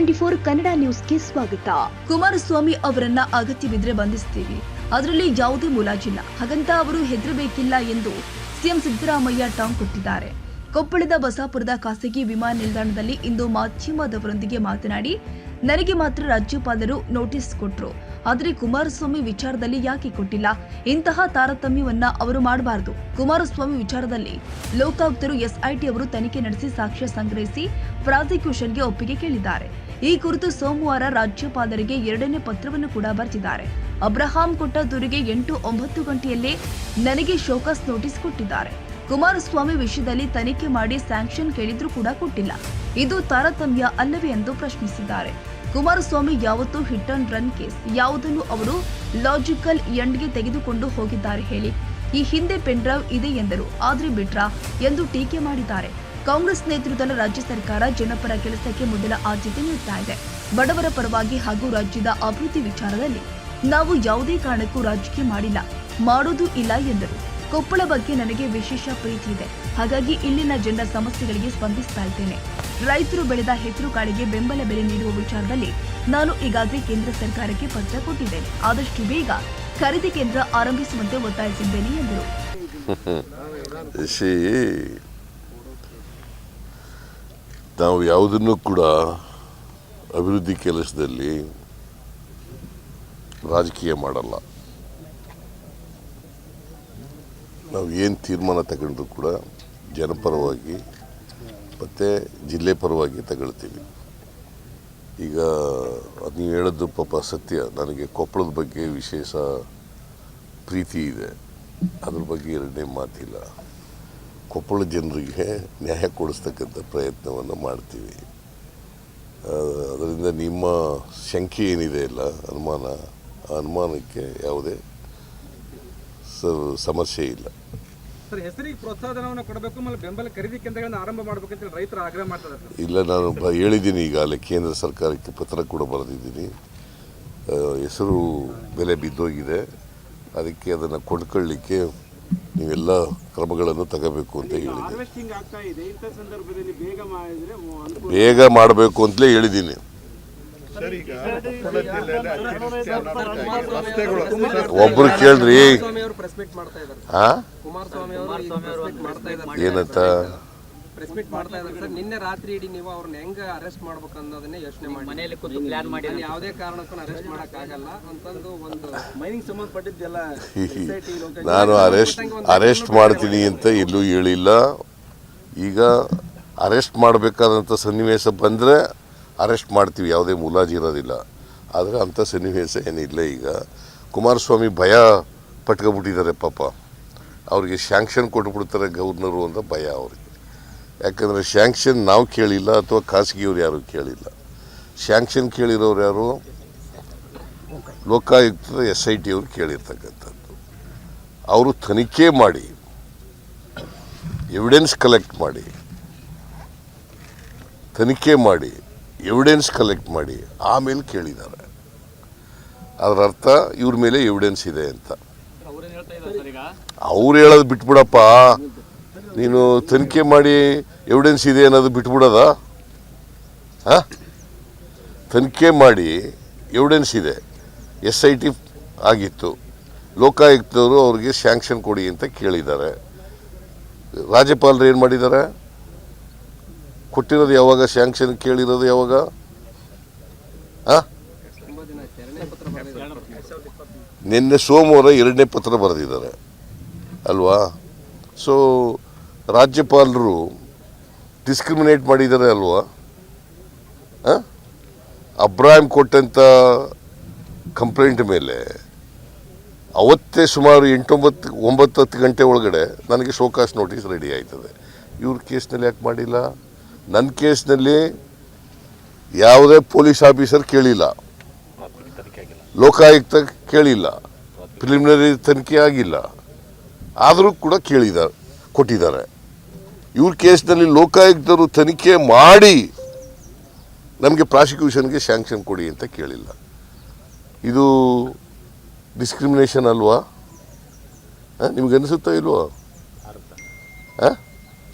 Twenty four Kannada ನ್ಯೂಸ್ಗೆ ಸ್ವಾಗತ. ಕುಮಾರಸ್ವಾಮಿ ಅವರನ್ನ ಅಗತ್ಯವಿದ್ರೆ ಬಂಧಿಸ್ತೀವಿ. ಅದರಲ್ಲಿ ಯಾವುದೇ ಮುಲಾಜಿಲ್ಲ. ಹಾಗಂತ ಅವರು ಹೆದರಬೇಕಿಲ್ಲ ಎಂದು ಸಿಎಂ ಸಿದ್ದರಾಮಯ್ಯ ಟಾಂಗ್ ಕೊಟ್ಟಿದ್ದಾರೆ. ಕೊಪ್ಪಳದ ಬಸಾಪುರದ ಖಾಸಗಿ ವಿಮಾನ ನಿಲ್ದಾಣದಲ್ಲಿ ಇಂದು ಮಾಧ್ಯಮದವರೊಂದಿಗೆ ಮಾತನಾಡಿ, ನನಗೆ ಮಾತ್ರ ರಾಜ್ಯಪಾಲರು ನೋಟಿಸ್ ಕೊಟ್ರು. ಆದರೆ ಕುಮಾರಸ್ವಾಮಿ ವಿಚಾರದಲ್ಲಿ ಯಾಕೆ ಕೊಟ್ಟಿಲ್ಲ? ಇಂತಹ ತಾರತಮ್ಯವನ್ನ ಅವರು ಮಾಡಬಾರದು. ಕುಮಾರಸ್ವಾಮಿ ವಿಚಾರದಲ್ಲಿ ಲೋಕಾಯುಕ್ತರು ಎಸ್ಐಟಿ ಅವರು ತನಿಖೆ ನಡೆಸಿ ಸಾಕ್ಷ್ಯ ಸಂಗ್ರಹಿಸಿ ಪ್ರಾಸಿಕ್ಯೂಷನ್ಗೆ ಒಪ್ಪಿಗೆ ಕೇಳಿದ್ದಾರೆ. ಈ ಕುರಿತು ಸೋಮವಾರ ರಾಜ್ಯಪಾಲರಿಗೆ ಎರಡನೇ ಪತ್ರವನ್ನು ಕೂಡ ಬರೆದಿದ್ದಾರೆ. ಅಬ್ರಹಾಂ ಕೊಟ್ಟ ದೂರಿಗೆ ಎಂಟು ಒಂಬತ್ತು ಗಂಟೆಯಲ್ಲೇ ನನಗೆ ಶೋಕಸ್ ನೋಟಿಸ್ ಕೊಟ್ಟಿದ್ದಾರೆ. ಕುಮಾರಸ್ವಾಮಿ ವಿಷಯದಲ್ಲಿ ತನಿಖೆ ಮಾಡಿ ಸ್ಯಾಂಕ್ಷನ್ ಕೇಳಿದ್ರೂ ಕೂಡ ಕೊಟ್ಟಿಲ್ಲ. ಇದು ತಾರತಮ್ಯ ಅಲ್ಲವೇ ಎಂದು ಪ್ರಶ್ನಿಸಿದ್ದಾರೆ. ಕುಮಾರಸ್ವಾಮಿ ಯಾವತ್ತೂ ಹಿಟ್ ಅಂಡ್ ರನ್ ಕೇಸ್, ಯಾವುದನ್ನು ಅವರು ಲಾಜಿಕಲ್ ಎಂಡ್ಗೆ ತೆಗೆದುಕೊಂಡು ಹೋಗಿದ್ದಾರೆ ಹೇಳಿ. ಈ ಹಿಂದೆ ಪೆನ್ಡ್ರೈವ್ ಇದೆ ಎಂದರು, ಆದ್ರೆ ಬಿಟ್ರಾ ಎಂದು ಟೀಕೆ ಮಾಡಿದ್ದಾರೆ. ಕಾಂಗ್ರೆಸ್ ನೇತೃತ್ವದ ರಾಜ್ಯ ಸರ್ಕಾರ ಜನಪರ ಕೆಲಸಕ್ಕೆ ಮೊದಲ ಆದ್ಯತೆ ನೀಡ್ತಾ ಇದೆ. ಬಡವರ ಪರವಾಗಿ ಹಾಗೂ ರಾಜ್ಯದ ಅಭಿವೃದ್ಧಿ ವಿಚಾರದಲ್ಲಿ ನಾವು ಯಾವುದೇ ಕಾರಣಕ್ಕೂ ರಾಜಕೀಯ ಮಾಡಿಲ್ಲ, ಮಾಡೋದು ಇಲ್ಲ ಎಂದರು. ಕೊಪ್ಪಳ ಬಗ್ಗೆ ನನಗೆ ವಿಶೇಷ ಪ್ರೀತಿ ಇದೆ. ಹಾಗಾಗಿ ಇಲ್ಲಿನ ಜನರ ಸಮಸ್ಯೆಗಳಿಗೆ ಸ್ಪಂದಿಸ್ತಾ ಇದ್ದೇನೆ. ರೈತರು ಬೆಳೆದ ಹೆಸರು ಕಾಳಿಗೆ ಬೆಂಬಲ ಬೆಲೆ ನೀಡುವ ವಿಚಾರದಲ್ಲಿ ನಾನು ಈಗಾಗಲೇ ಕೇಂದ್ರ ಸರ್ಕಾರಕ್ಕೆ ಪತ್ರ ಕೊಟ್ಟಿದ್ದೇನೆ. ಆದಷ್ಟು ಬೇಗ ಖರೀದಿ ಕೇಂದ್ರ ಆರಂಭಿಸುವಂತೆ ಒತ್ತಾಯಿಸಿದ್ದೇನೆ ಎಂದರು. ನಾವು ಯಾವುದನ್ನು ಕೂಡ ಅಭಿವೃದ್ಧಿ ಕೆಲಸದಲ್ಲಿ ರಾಜಕೀಯ ಮಾಡಲ್ಲ. ನಾವು ಏನು ತೀರ್ಮಾನ ತಗೊಂಡ್ರು ಕೂಡ ಜನಪರವಾಗಿ ಮತ್ತು ಜಿಲ್ಲೆ ಪರವಾಗಿ ತಗೊಳ್ತೀವಿ. ಈಗ ಅದು ನೀವು ಹೇಳೋದು ಪಾಪ ಸತ್ಯ. ನನಗೆ ಕೊಪ್ಪಳದ ಬಗ್ಗೆ ವಿಶೇಷ ಪ್ರೀತಿ ಇದೆ. ಅದ್ರ ಬಗ್ಗೆ ಎರಡನೇ ಮಾತಿಲ್ಲ. ಕೊಪ್ಪಳ ಜನರಿಗೆ ನ್ಯಾಯ ಕೊಡಿಸ್ತಕ್ಕಂಥ ಪ್ರಯತ್ನವನ್ನು ಮಾಡ್ತೀವಿ. ಅದರಿಂದ ನಿಮ್ಮ ಶಂಕೆ ಏನಿದೆ ಇಲ್ಲ ಅನುಮಾನ ಆ ಅನುಮಾನಕ್ಕೆ ಯಾವುದೇ ಸಮಸ್ಯೆ ಇಲ್ಲ. ಸರ್ ಹೆಸರಿಗೆ ಪ್ರೋತ್ಸಾಹಧನವನ್ನು ಕೊಡಬೇಕು ಆಮೇಲೆ ಬೆಂಬಲ ಖರೀದಿ ಕೇಂದ್ರಗಳನ್ನು ಆರಂಭ ಮಾಡಬೇಕಂತ ಅಂತ ರೈತರು ಆಗ್ರಹ ಮಾಡ್ತಾರೆ ಇಲ್ಲ ನಾನು ಹೇಳಿದ್ದೀನಿ ಈಗಾಗಲೇ ಕೇಂದ್ರ ಸರ್ಕಾರಕ್ಕೆ ಪತ್ರ ಕೂಡ ಬರೆದಿದ್ದೀನಿ. ಹೆಸರು ಬೆಲೆ ಬಿದ್ದೋಗಿದೆ. ಅದಕ್ಕೆ ಅದನ್ನು ಕೊಂಡ್ಕೊಳ್ಳಿಕ್ಕೆ ನೀವೆಲ್ಲ ಕ್ರಮಗಳನ್ನು ತಗೋಬೇಕು ಅಂತ ಹೇಳಿದ್ದೀನಿ. ಹಾರ್ವೆಸ್ಟಿಂಗ್ ಆಗ್ತಾ ಇದೆ. ಇಂಥ ಸಂದರ್ಭದಲ್ಲಿ ಬೇಗ ಮಾಡಿದ್ರೆ ಅನುಕೂಲ ಬೇಗ ಮಾಡಬೇಕು ಅಂತಲೇ ಹೇಳಿದ್ದೀನಿ. ಒಬ್ರು ಕೇಳ್ರಿ ಏನಂತ? ಪ್ರೆಸ್ ಮೀಟ್ ಮಾಡ್ತಾ ಇದ್ದಾರೆ ಸರ್. ನಿನ್ನೆ ರಾತ್ರಿ ಇಡೀ ನೀವು ಅವ್ರನ್ನ ಹೆಂಗ ಅರೆಸ್ಟ್ ಮಾಡ್ಬೇಕು ಅನ್ನೋದನ್ನೇ ಯೋಚನೆ ಮಾಡಿ ಮನೆಯಲ್ಲಿ ಕೂತು ಪ್ಲಾನ್ ಮಾಡಿ ಯಾವುದೇ ಕಾರಣಕ್ಕೂ ಅರೆಸ್ಟ್ ಮಾಡಕ್ ಆಗಲ್ಲ ಅಂತಂದು ಒಂದು ಮೈನಿಂಗ್ ಸಂಬಂಧಪಟ್ಟಿದ್ದೆಲ್ಲ ನಾನು ಅರೆಸ್ಟ್ ಅರೆಸ್ಟ್ ಮಾಡ್ತೀನಿ ಅಂತ ಎಲ್ಲೂ ಹೇಳಿಲ್ಲ. ಈಗ ಅರೆಸ್ಟ್ ಮಾಡಬೇಕಾದಂಥ ಸನ್ನಿವೇಶ ಬಂದರೆ ಅರೆಸ್ಟ್ ಮಾಡ್ತೀವಿ. ಯಾವುದೇ ಮುಲಾಜಿ ಇರೋದಿಲ್ಲ. ಆದರೆ ಅಂಥ ಸನ್ನಿವೇಶ ಏನಿಲ್ಲ ಈಗ. ಕುಮಾರಸ್ವಾಮಿ ಭಯ ಪಟ್ಕೊಬಿಟ್ಟಿದ್ದಾರೆ ಪಾಪ. ಅವ್ರಿಗೆ ಶ್ಯಾಂಕ್ಷನ್ ಕೊಟ್ಬಿಡ್ತಾರೆ ಗವರ್ನರು ಅಂತ ಭಯ ಅವ್ರಿಗೆ. ಯಾಕಂದರೆ ಶ್ಯಾಂಕ್ಷನ್ ನಾವು ಕೇಳಿಲ್ಲ ಅಥವಾ ಖಾಸಗಿಯವ್ರು ಯಾರು ಕೇಳಿಲ್ಲ. ಶ್ಯಾಂಕ್ಷನ್ ಕೇಳಿರೋರು ಯಾರು? ಲೋಕಾಯುಕ್ತದ ಎಸ್ ಐ ಟಿ ಅವರು ಕೇಳಿರ್ತಕ್ಕಂಥದ್ದು. ಅವರು ತನಿಖೆ ಮಾಡಿ ಎವಿಡೆನ್ಸ್ ಕಲೆಕ್ಟ್ ಮಾಡಿ ತನಿಖೆ ಮಾಡಿ ಎವಿಡೆನ್ಸ್ ಕಲೆಕ್ಟ್ ಮಾಡಿ ಆಮೇಲೆ ಕೇಳಿದ್ದಾರೆ ಅದರ ಅರ್ಥ ಇವ್ರ ಮೇಲೆ ಎವಿಡೆನ್ಸ್ ಇದೆ ಅಂತ. ಅವ್ರು ಹೇಳೋದು ಬಿಟ್ಬಿಡಪ್ಪ. ನೀನು ತನಿಖೆ ಮಾಡಿ ಎವಿಡೆನ್ಸ್ ಇದೆ ಅನ್ನೋದು ಬಿಟ್ಬಿಡೋದ? ಹಾಂ? ತನಿಖೆ ಮಾಡಿ ಎವಿಡೆನ್ಸ್ ಇದೆ. ಎಸ್ ಐ ಟಿ ಆಗಿತ್ತು. ಲೋಕಾಯುಕ್ತವರು ಅವ್ರಿಗೆ ಸ್ಯಾಂಕ್ಷನ್ ಕೊಡಿ ಅಂತ ಕೇಳಿದ್ದಾರೆ. ರಾಜ್ಯಪಾಲರು ಏನು ಮಾಡಿದ್ದಾರೆ? ಕೊಟ್ಟಿರೋದು ಯಾವಾಗ? ಸ್ಯಾಂಕ್ಷನ್ ಕೇಳಿರೋದು ಯಾವಾಗ? ಹಾಂ? ನಿನ್ನೆ ಸೋಮವಾರ ಎರಡನೇ ಪತ್ರ ಬರೆದಿದ್ದಾರೆ. ಅಲ್ವಾ? ಸೊ ರಾಜ್ಯಪಾಲರು ಡಿಸ್ಕ್ರಿಮಿನೇಟ್ ಮಾಡಿದ್ದಾರೆ ಅಲ್ವಾ? ಅಬ್ರಾಹಿಂ ಕೊಟ್ಟಂಥ ಕಂಪ್ಲೇಂಟ್ ಮೇಲೆ ಅವತ್ತೇ ಸುಮಾರು ಎಂಟೊಂಬತ್ತು, ಒಂಬತ್ತು ಹತ್ತು ಗಂಟೆ ಒಳಗಡೆ ನನಗೆ ಶೋಕಾಸ್ ನೋಟಿಸ್ ರೆಡಿ ಆಯ್ತದೆ. ಇವ್ರ ಕೇಸ್ನಲ್ಲಿ ಯಾಕೆ ಮಾಡಿಲ್ಲ? ನನ್ನ ಕೇಸ್ನಲ್ಲಿ ಯಾವುದೇ ಪೊಲೀಸ್ ಆಫೀಸರ್ ಕೇಳಿಲ್ಲ. ಲೋಕಾಯುಕ್ತ ಕೇಳಿಲ್ಲ. ಪ್ರಿಲಿಮಿನರಿ ತನಿಖೆ ಆಗಿಲ್ಲ. ಆದರೂ ಕೂಡ ಕೇಳಿದ್ದಾರೆ ಕೊಟ್ಟಿದ್ದಾರೆ. ಇವ್ರ ಕೇಸ್ನಲ್ಲಿ ಲೋಕಾಯುಕ್ತರು ತನಿಖೆ ಮಾಡಿ ನಮಗೆ ಪ್ರಾಸಿಕ್ಯೂಷನ್ಗೆ ಸ್ಯಾಂಕ್ಷನ್ ಕೊಡಿ ಅಂತ ಕೇಳಿಲ್ಲ ಇದು ಡಿಸ್ಕ್ರಿಮಿನೇಷನ್ ಅಲ್ವಾ ನಿಮ್ಗೆ ಅನಿಸುತ್ತಾ ಇಲ್ವೋ?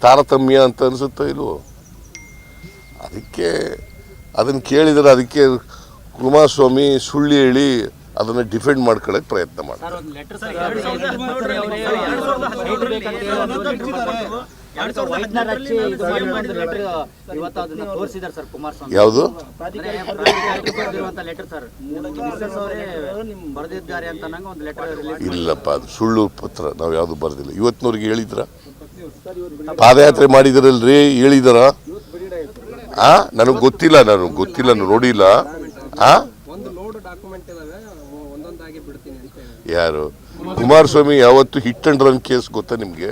ತಾರತಮ್ಯ ಅಂತ ಅನಿಸುತ್ತಾ ಇಲ್ವೋ ಅದಕ್ಕೆ ಅದನ್ನು ಕೇಳಿದರೆ ಅದಕ್ಕೆ ಕುಮಾರಸ್ವಾಮಿ ಸುಳ್ಳು ಹೇಳಿ ಅದನ್ನು ಡಿಫೆಂಡ್ ಮಾಡ್ಕೊಳ್ಳೋಕೆ ಪ್ರಯತ್ನ ಮಾಡಿ ಯಾವುದು? ಇಲ್ಲಪ್ಪ ಅದು ಸುಳ್ಳು ಪತ್ರ. ನಾವು ಯಾವುದು ಬರ್ದಿಲ್ಲ. ಇವತ್ತಿನವ್ರಿಗೆ ಹೇಳಿದ್ರ? ಪಾದಯಾತ್ರೆ ಮಾಡಿದಿರಲ್ರಿ? ಹೇಳಿದಾರ? ಆ? ನನಗೆ ಗೊತ್ತಿಲ್ಲ ನಾನು ಗೊತ್ತಿಲ್ಲ ನೋಡಿಲ್ಲ. ಆ? ಒಂದು ಲೋಡ್ ಡಾಕ್ಯುಮೆಂಟ್ ಇದಾವೆ ಒಂದೊಂದಾಗಿ ಬಿಡ್ತೀನಿ ಅಂತ ಯಾರು? ಕುಮಾರಸ್ವಾಮಿ ಯಾವತ್ತು ಹಿಟ್ ಅಂಡ್ ರನ್ ಕೇಸ್ ಗೊತ್ತಾ ನಿಮಗೆ?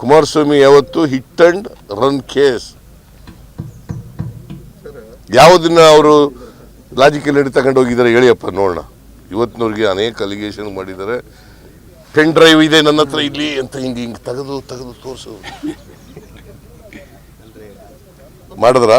ಕುಮಾರಸ್ವಾಮಿ ಯಾವತ್ತು ಹಿಟ್ ಅಂಡ್ ರನ್ ಕೇಸ್. ಯಾವುದನ್ನ ಅವರು ಲಾಜಿಕಲ್ ಹಿಡಿ ತಗೊಂಡು ಹೋಗಿದ್ದಾರೆ ಹೇಳಿಯಪ್ಪ ನೋಡೋಣ. ಇವತ್ತಿನವ್ರಿಗೆ ಅನೇಕ ಅಲಿಗೇಷನ್ ಮಾಡಿದ್ದಾರೆ. ಪೆನ್ ಡ್ರೈವ್ ಇದೆ ನನ್ನ ಹತ್ರ ಇಲ್ಲಿ ಅಂತ ಹಿಂಗೆ ಹಿಂಗೆ ತೆಗೆದು ತೆಗೆದು ತೋರಿಸು. ಮಾಡಿದ್ರಾ?